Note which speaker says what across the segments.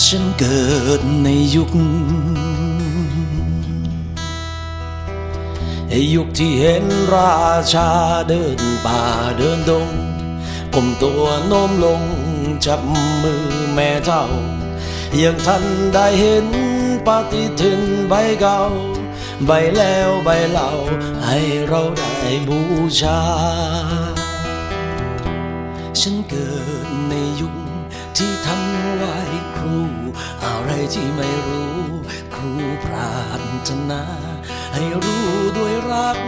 Speaker 1: ฉันเกิดในยุค ยุคที่เห็นราชาเดินป่าเดินดงก้มตัวโน้มลงจับมือแม่เท่า ยังทันได้เห็นปฏิทินใบเก่า ใบแล้วใบเล่าให้เราได้บูชา ฉันเกิดในยุค ที่ทำไหวครู อะไรที่ไม่รู้ ครูปรารถนา ให้รู้ด้วยรัก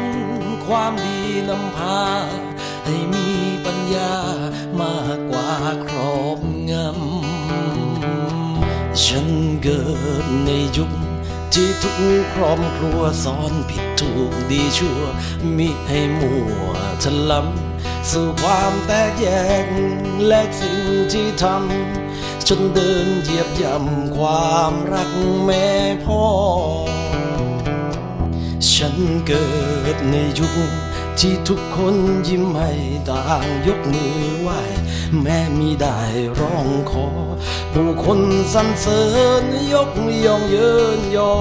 Speaker 1: ความดีนำพา ให้มีปัญญามากกว่าครอบงำฉันเกิดในยุค ที่ทุกครอบครัวสอนผิดถูกดีชั่ว มิให้มัวทะล้ำสู่ความแตกแยกและสิ่งที่ทำจนเดินเหยียบย่ำความรักแม่พ่อ ฉันเกิดในยุค ที่ทุกคนยิ้มให้ต่างยกมือไหวแม้มีได้ร้องขอ ผู้คนสรรเสริญยกย่องเยินยอ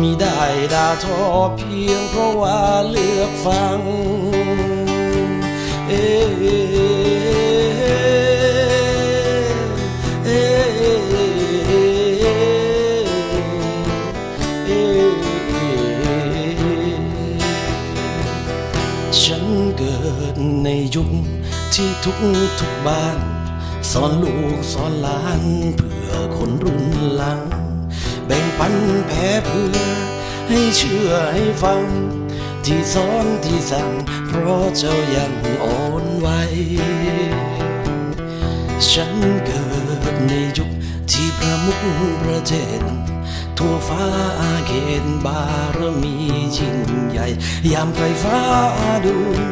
Speaker 1: มีได้ด่าทอเพียงเพราะว่าเลือกฟัง ฉันเกิดในยุคที่ทุกทุกบ้าน สอนลูกสอนหลานเพื่อคนรุ่นหลัง แบ่งปันแผ่เพื่อ ให้เชื่อให้ฟัง ที่สอนที่สั่ง เพราะเจ้ายังอ่อนไหวฉันเกิดในยุคที่ประมุขประเทศ ทั่วฟ้าอาเขตบารมียิ่งใหญ่ ยามไกลฟ้าดูน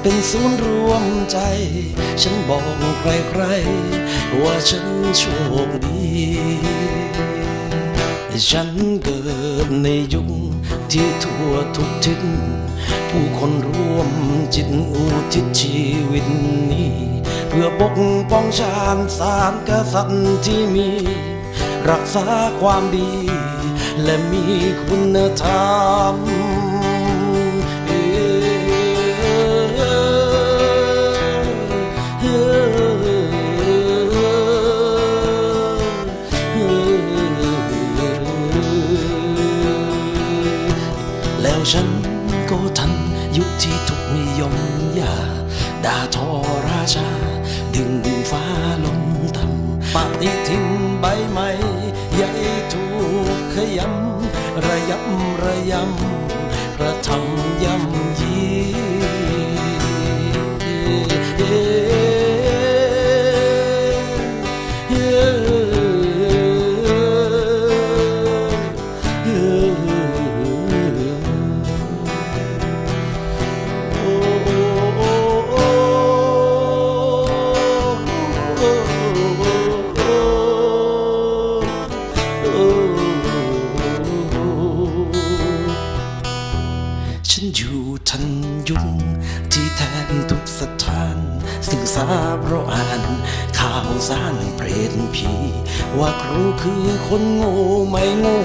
Speaker 1: เป็นศูนย์รวมใจ ฉันบอกใครๆ ว่าฉันโชคดี ฉันเกิดในยุคที่ทั่วทุกทิศผู้คนรวมจิตอุทิศชีวิตนี้ เพื่อปกป้องชาติศารกษัตริย์ที่มี รักษาความดี และมีคุณธรรมแล้วฉันก็ทันยุคที่ทุกนิยมยาด่าทอราชา ดึงฟ้าลงต่ำปฏิทินใบใหม่ใหญ่ถูก ขยำระยำระยำ ข่านเปรตผีว่าครูคือคนโง่ไม่โง่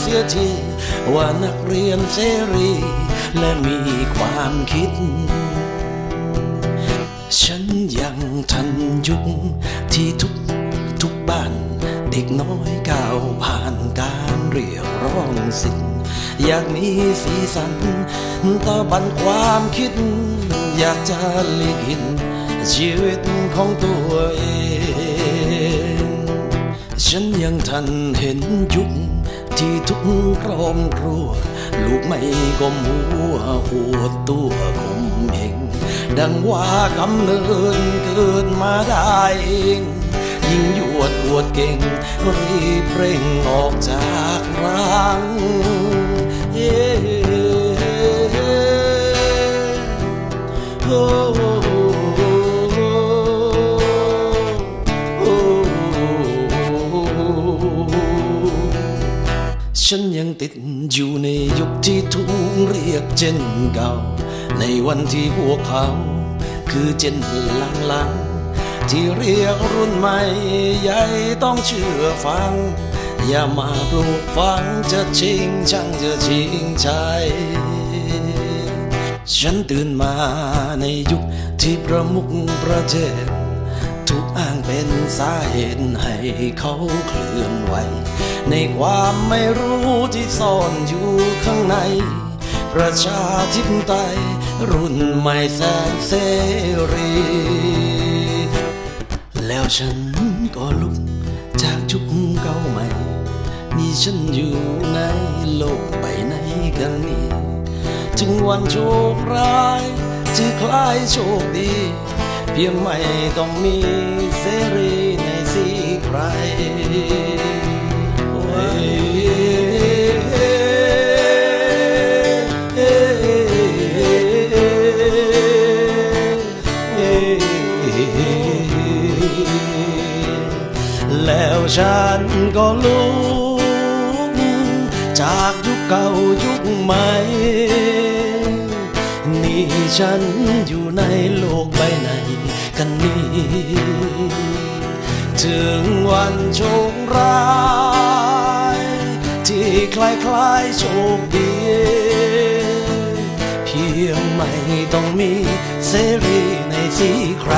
Speaker 1: เสียทีว่านักเรียนเสรี และมีความคิด ฉันยังทันยุคที่ทุกทุกบ้าน เด็กน้อยก้าวผ่านการเรียกร้องสิทธิ์อยากมีสีสันตะบันความคิด อยากจะลิขิตชีวิตของตัวเอง ฉันยังทันเห็นยุคที่ทุกครอบครัว ลูกไม่ก้มหัวอวดตัวคมเหงดังว่ากำเนิดเกิดมาได้เอง ยิ่งยวดอวดเก่งรีบเร่งออกจากรัง ฉันยังติดอยู่ในยุคที่ถูกเรียกเจนเก่า ในวันที่พวกเขา คือเจนหลังๆที่เรียกรุ่นใหม่ใหญ่ต้องเชื่อฟัง อย่ามาปลูกฝังจะชิงช่างจะชิงชัยฉันตื่นมาในยุคที่ประมุขประเทศ ถูกอ้างเป็นสาเหตุให้เขาเคลื่อนไหว ในความไม่รู้ที่ซ่อนอยู่ข้างใน ประชาธิปไตยรุ่นใหม่แสนเสรี แล้วฉันก็ลุกจากชุกเก่าใหม่ นี่ฉันอยู่ในโลกใบไหนกันนี่ถึงวันโชคร้ายที่คล้ายโชคดี เพียงไม่ต้องมีเสรีในสีใครโอ้ยแล้วฉันก็ลุกจากยุคเก่ายุคใหม่ ฉันอยู่ในโลกใบไหนกันนี้ ถึงวันโชคร้าย ที่คล้ายคล้ายๆโชคดี เพียงไม่ต้องมีเสรีในสีใคร